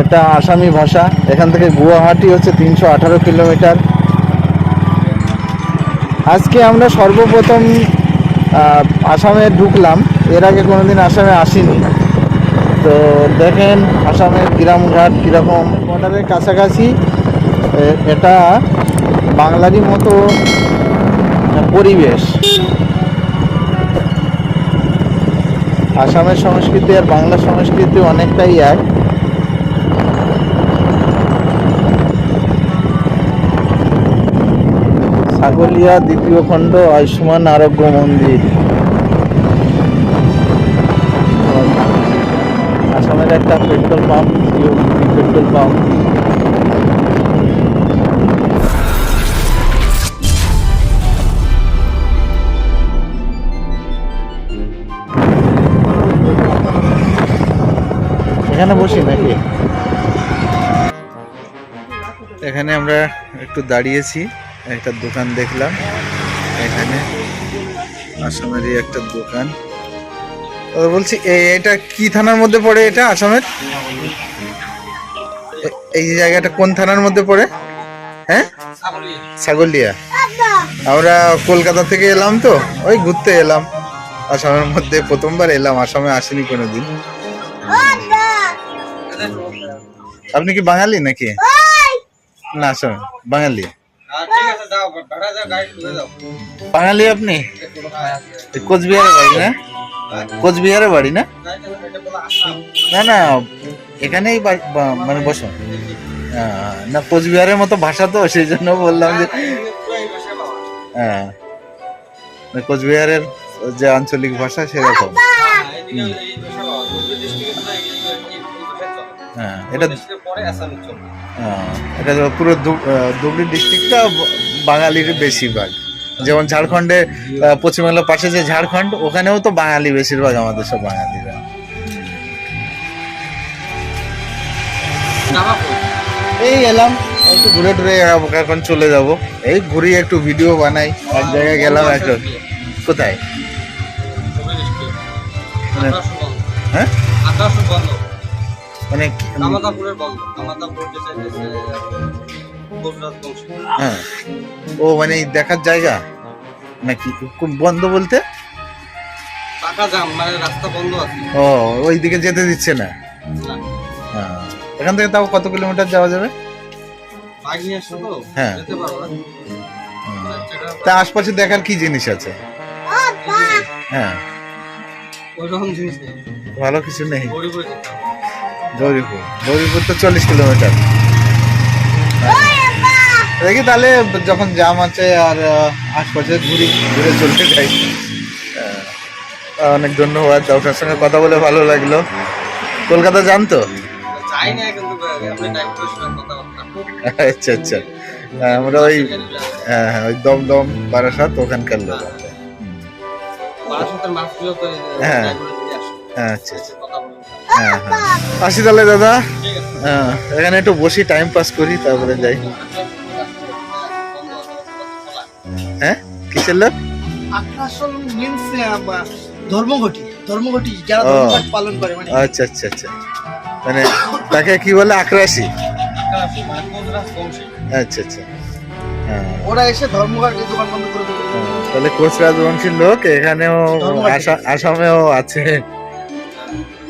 এটা আসামি ভাষা। এখান থেকে গুয়াহাটি হচ্ছে তিনশো আঠারো কিলোমিটার। আজকে আমরা সর্বপ্রথম আসামে ঢুকলাম। এর আগে কোনোদিন আসামে আসিনি। তো দেখেন আসামের গ্রামঘাট কীরকম, বর্ডারের কাছাকাছি। এটা বাংলারই মতো পরিবেশ। আসামের সংস্কৃতি আর বাংলা সংস্কৃতি অনেকটাই এক। সাগলিয়া দ্বিতীয় খণ্ড আয়ুষ্মান আরোগ্য মন্দির। আসামের একটা পেট্রোল পাম্প পেট্রোল পাম্প। এখানে বসি নাকি? এখানে আমরা একটু দাঁড়িয়েছি। একটা দোকান দেখলাম। এখানে আসামেরই একটা দোকান। বলছি এটা কি থানার মধ্যে পড়ে এটা আসামের? এই জায়গাটা কোন থানার মধ্যে পড়ে? হ্যাঁ? ছাগলিয়া। আমরা কলকাতা থেকে এলাম তো ওই ঘুরতে এলাম। আসামের মধ্যে প্রথমবার এলাম আসামে আসিনি কোনোদিন। আপনি কি বাঙালি নাকি? না আসামে বাঙালি। বাঙালি আপনি? এই কোচবিহারে বাড়ি না? কোচবিহারে বাড়ি না? না না এখানেই মানে বসো। হ্যাঁ, না কোচবিহারের মতো ভাষা তো সেই জন্য বললাম যে হ্যাঁ। কোচবিহারের যে আঞ্চলিক ভাষা সেরকম। হ্যাঁ এটা হ্যাঁ, এটা পুরো ধুবড়ি ডিস্ট্রিক্টটা বাঙালির বেশিরভাগ। যেমন ঝাড়খণ্ডে পশ্চিমবাংলার পাশে যে ঝাড়খণ্ড ওখানেও তো বাঙালি বেশিরভাগ আমাদের সব বাঙালিরা। এই এলাম একটু ঘুরে টুরে এখন চলে যাব। এই ঘুরি একটু ভিডিও বানাই এক জায়গায় গেলাম একটু কোথায়? হ্যাঁ? মানে কি- হ্যাঁ। ও মানে এই দেখার জায়গা? নাকি খুব বন্ধ বলতে? রাস্তা বন্ধ আছে। ও ওইদিকে যেতে দিচ্ছে না? হ্যাঁ। এখান থেকে তাও কত কিলোমিটার যাওয়া যাবে? হ্যাঁ। যেতে পারো না। তা আশপাশে দেখার কি জিনিস আছে? হ্যাঁ। ওই ভালো কিছু নেই। গৌরীপুর গৌরীপুর তো চল্লিশ কিলোমিটার। দেখি তাহলে যখন জাম আছে আর আশপাশে ঘুরি ঘুরে চলতে যাই। অনেক ধন্যবাদ আপনার সঙ্গে কথা বলে ভালো লাগল। কলকাতা যান তো? আচ্ছা আচ্ছা। আমরা ওই হ্যাঁ হ্যাঁ ওই দমদম বারাসাত ওখানকার লোক। হ্যাঁ। হ্যাঁ আচ্ছা আচ্ছা। হ্যাঁ হ্যাঁ। আসি তাহলে দাদা। হ্যাঁ এখানে একটু বসি টাইম পাস করি তারপরে যাই। হ্যাঁ কিসের লোক আগ্রাসন মিন্স ধর্মঘটি ধর্মঘটি যারা ধর্মঘট পালন করে মানে। আচ্ছা আচ্ছা আচ্ছা। মানে তাকে কি বলে আক্রাসী? আচ্ছা আচ্ছা। হ্যাঁ। ওরা এসে ধর্মঘটের দোকান বন্ধ করে দেবে হ্যাঁ, তাহলে রাজবংশীর লোক এখানেও। আসামেও আছে।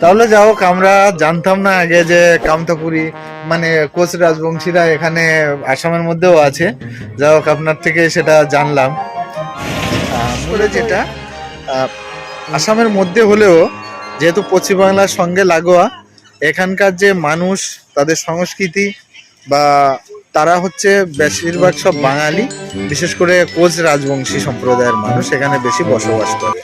তাহলে যাই হোক আমরা জানতাম না আগে যে কামতাপুরি মানে কোচ রাজবংশীরা এখানে আসামের মধ্যেও আছে। যাই হোক আপনার থেকে সেটা জানলাম। আহ, মূলে যেটা আসামের মধ্যে হলেও যেহেতু পশ্চিমবাংলার সঙ্গে লাগোয়া এখানকার যে মানুষ তাদের সংস্কৃতি বা তারা হচ্ছে বেশিরভাগ সব বাঙালি বিশেষ করে কোচ রাজবংশী সম্প্রদায়ের মানুষ এখানে বেশি বসবাস করে।